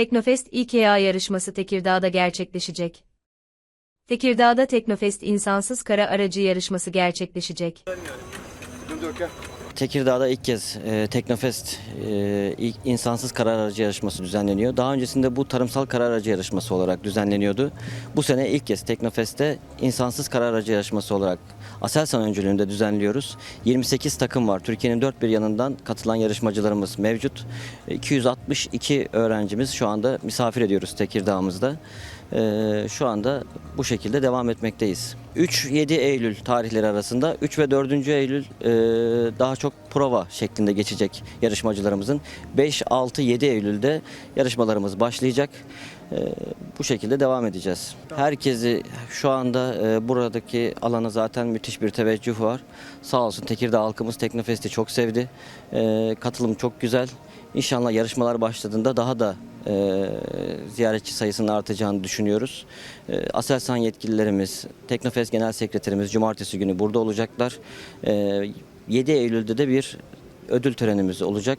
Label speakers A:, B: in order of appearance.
A: Teknofest İKEA yarışması Tekirdağ'da gerçekleşecek. Tekirdağ'da Teknofest insansız kara aracı yarışması gerçekleşecek.
B: Tekirdağ'da ilk kez e, Teknofest e, ilk insansız karar aracı yarışması düzenleniyor. Daha öncesinde bu tarımsal karar aracı yarışması olarak düzenleniyordu. Bu sene ilk kez Teknofest'te insansız karar aracı yarışması olarak Aselsan öncülüğünde düzenliyoruz. 28 takım var. Türkiye'nin dört bir yanından katılan yarışmacılarımız mevcut. E, 262 öğrencimiz şu anda misafir ediyoruz Tekirdağ'ımızda. E, şu anda bu şekilde devam etmekteyiz. 3-7 Eylül tarihleri arasında 3 ve 4. Eylül e, daha çok prova şeklinde geçecek yarışmacılarımızın. 5-6-7 Eylül'de yarışmalarımız başlayacak. E, bu şekilde devam edeceğiz. Herkesi şu anda e, buradaki alana zaten müthiş bir teveccüh var. Sağ olsun Tekirdağ halkımız Teknofest'i çok sevdi. E, katılım çok güzel. İnşallah yarışmalar başladığında daha da e, ziyaretçi sayısının artacağını düşünüyoruz. E, Aselsan yetkililerimiz, Teknofest Genel Sekreterimiz cumartesi günü burada olacaklar. E, 7 Eylül'de de bir ödül törenimiz olacak.